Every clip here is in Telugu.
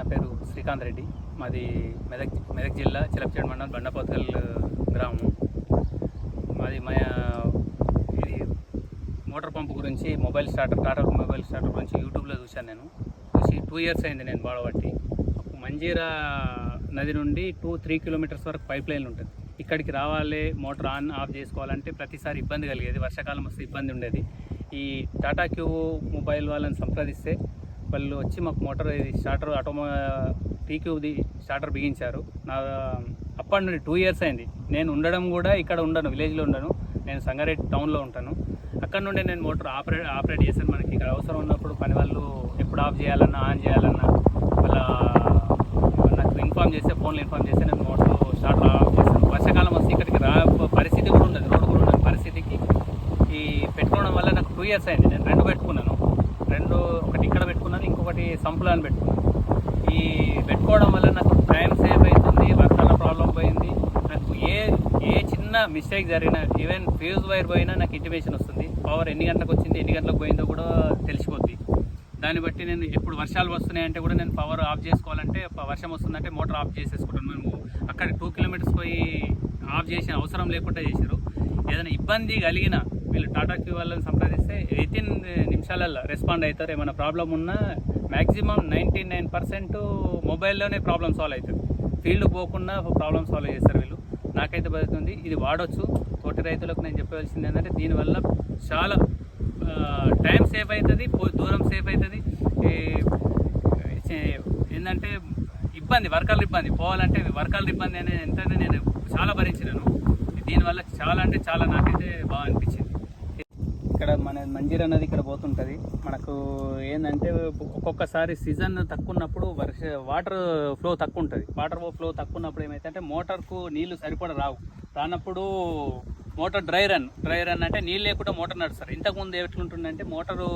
నా పేరు శ్రీకాంత్ రెడ్డి. మాది మెదక్ మెదక్ జిల్లా చిలపచేడు మండలం బండపోతకల్ గ్రామం. మాది మా ఇది మోటార్ పంపు గురించి mobile starter Tata mobile starter గురించి యూట్యూబ్లో చూశాను నేను. చూసి టూ ఇయర్స్ అయింది నేను బాడబట్టి మంజీరా నది నుండి టూ త్రీ కిలోమీటర్స్ వరకు పైప్ లైన్ ఉంటుంది. ఇక్కడికి రావాలి మోటార్ ఆన్ ఆఫ్ చేసుకోవాలంటే ప్రతిసారి ఇబ్బంది కలిగేది. వర్షాకాలం వస్తే ఇబ్బంది ఉండేది. ఈ టాటా క్యూ మొబైల్ వాళ్ళని సంప్రదిస్తే వాళ్ళు వచ్చి మాకు మోటార్ ఇది స్టార్టర్ ఆటోమో టీక్యూది స్టార్టర్ బిగించారు. నా అప్పటి నుండి టూ ఇయర్స్ అయింది. నేను ఉండడం కూడా ఇక్కడ ఉండను విలేజ్లో ఉండను. నేను సంగారెడ్డి టౌన్లో ఉంటాను. అక్కడ నుండి నేను మోటార్ ఆపరేట్ ఆపరేట్ చేశాను మనకి. ఇక్కడ అవసరం ఉన్నప్పుడు పని వాళ్ళు ఎప్పుడు ఆఫ్ చేయాలన్నా ఆన్ చేయాలన్నా వాళ్ళ నాకు ఇన్ఫామ్ చేస్తే ఫోన్లో ఇన్ఫామ్ చేస్తే నేను మోటార్ స్టార్టర్ ఆఫ్ చేస్తాను వర్షాకాలం వస్తే ఇక్కడికి రా పరిస్థితి కూడా ఉండదు. రోడ్డు కూడా ఉండదు పరిస్థితికి. ఈ పెట్టుకోవడం వల్ల నాకు టూ ఇయర్స్ అయింది. నేను రెండు పెట్టుకున్నాను. రెండు ఒకటి ఇంకొకటి అని పెట్టుకున్నాను ఈ పెట్టుకోవడం వల్ల నాకు టైం సేవ్ అవుతుంది వర్షాల ప్రాబ్లం పోయింది. నాకు ఏ ఏ చిన్న మిస్టేక్ జరిగినా ఈవెన్ ఫ్యూజ్ వైర్ పోయినా నాకు ఇంటిమేషన్ వస్తుంది. పవర్ ఎన్ని గంటలకు వచ్చింది ఎన్ని గంటలకు పోయిందో కూడా తెలిసిపోద్ది. దాన్ని బట్టి నేను ఎప్పుడు వర్షాలు వస్తున్నాయంటే కూడా నేను పవర్ ఆఫ్ చేసుకోవాలంటే వర్షం వస్తుందంటే మోటార్ ఆఫ్ చేసేసుకుంటాను. మేము అక్కడ టూ కిలోమీటర్స్ పోయి ఆఫ్ చేసిన అవసరం లేకుండా చేశారు. ఏదైనా ఇబ్బంది కలిగిన వీళ్ళు టాటా క్యూ వాళ్ళని సంప్రదిస్తే వితిన్ నిమిషాలలో రెస్పాండ్ అవుతారు. ఏమైనా ప్రాబ్లం ఉన్నా మ్యాక్సిమం నైంటీ నైన్ పర్సెంట్ మొబైల్లోనే ప్రాబ్లమ్ సాల్వ్ అవుతుంది. ఫీల్డ్ పోకుండా ప్రాబ్లమ్ సాల్వ్ చేస్తారు వీళ్ళు. నాకైతే బతుకుంది ఇది వాడొచ్చు. తోటి రైతులకు నేను చెప్పవలసింది ఏంటంటే దీనివల్ల చాలా టైం సేఫ్ అవుతుంది పో- దూరం సేఫ్ అవుతుంది. ఏంటంటే ఇబ్బంది వర్కర్లు ఇబ్బంది. పోవాలంటే వర్కర్లు ఇబ్బంది అనేది ఎంత నేను చాలా భరించినాను. దీనివల్ల చాలా అంటే చాలా నాకైతే బాగా అనిపించింది. ఇక్కడ మన మంజీర్ అనేది ఇక్కడ పోతుంటుంది. మనకు ఏంటంటే ఒక్కొక్కసారి సీజన్ తక్కువ ఉన్నప్పుడు వర్ష వాటర్ ఫ్లో తక్కువ ఉంటుంది వాటర్ ఫ్లో తక్కువ ఉన్నప్పుడు ఏమైతే అంటే మోటార్కు నీళ్ళు సరిపడ రావు. రానప్పుడు motor dry run dry run అంటే నీళ్ళు లేకుండా మోటార్ నడుస్తారు. ఇంతకుముందు ఎట్లుంటుందంటే మోటారు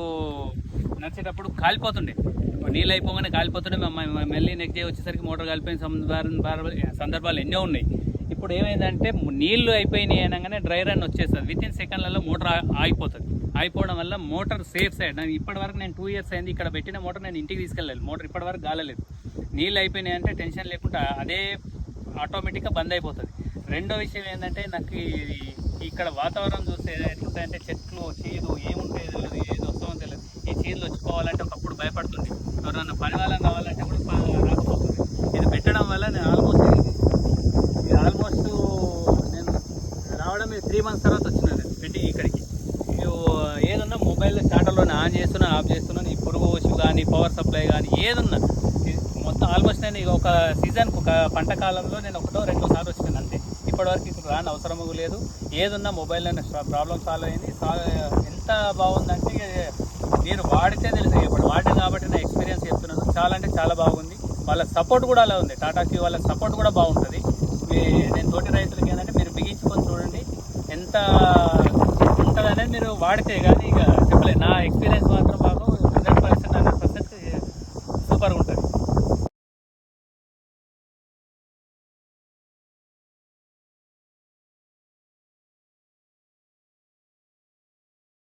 నడిచేటప్పుడు కాలిపోతుండే. నీళ్ళు అయిపోగానే కాలిపోతుండే. మ- మళ్ళీ నెక్స్ట్ డే వచ్చేసరికి మోటార్ కాలిపోయిన సందర్భాలు సందర్భాలు ఎన్నో ఉన్నాయి. ఇప్పుడు ఏమైందంటే నీళ్ళు అయిపోయినాయి అనగానే డ్రై రన్ వచ్చేస్తుంది. విత్ ఇన్ సెకండ్లలో మోటార్ ఆగిపోతుంది. ఆగిపోవడం వల్ల మోటార్ సేఫ్ సైడ్. నేను ఇప్పటి వరకు నేను టూ ఇయర్స్ అయింది ఇక్కడ పెట్టిన మోటార్ నేను ఇంటికి తీసుకెళ్ళలేదు. మోటార్ ఇప్పటివరకు గాలలేదు. నీళ్ళు అయిపోయినాయి అంటే టెన్షన్ లేకుండా అదే ఆటోమేటిక్గా బంద్ అయిపోతుంది. రెండో విషయం ఏంటంటే నాకు ఇక్కడ వాతావరణం చూస్తే ఎట్లుంటాయంటే చెట్లు చీరు ఏముంటాయో తెలియదు ఏది వస్తామో తెలియదు ఈ చీరలు వచ్చిపోవాలంటే ఒకప్పుడు భయపడుతుంది ఎవరన్నా పని వాళ్ళని రావాలంటే కూడా రాకపోతుంది ఇది పెట్టడం వల్ల నేను ఆల్మోస్ట్ ఇది ఆల్మోస్ట్ నేను సంవత్సరాల తర్వాత వచ్చినాను నేను పెట్టి ఇక్కడికి. ఏదన్నా మొబైల్ స్టార్టర్లోనే ఆన్ చేస్తున్నా ఆఫ్ చేస్తున్నాను ఈ పురుగు ఊసి కానీ పవర్ సప్లై కానీ ఏదన్నా. మొత్తం ఆల్మోస్ట్ నేను ఒక సీజన్ ఒక పంట కాలంలో నేను ఒకటో రెండో సార్లు వచ్చినాను అంతే. ఇప్పటివరకు ఇప్పుడు రాని అవసరం లేదు. ఏదున్నా మొబైల్లోనే ప్రాబ్లం సాల్వ్ అయింది. సాల్వ్ ఎంత బాగుందంటే నేను మీరు వాడితే తెలుసు ఇప్పుడు. వాడిన కాబట్టి నా ఎక్స్పీరియన్స్ చెప్తున్నాను. చాలా అంటే చాలా బాగుంది. వాళ్ళ సపోర్ట్ కూడా అలా ఉంది. టాటాకి వాళ్ళ సపోర్ట్ కూడా బాగుంటుంది. మీ నేను తోటి రైతులకి ఏంటంటే మీరు బిగించుకొని చూడండి. ఎంత ఉంటుంది అనేది మీరు వాడితే కానీ ఇక చెప్పలేదు నా ఎక్స్పీరియన్స్ మాత్రం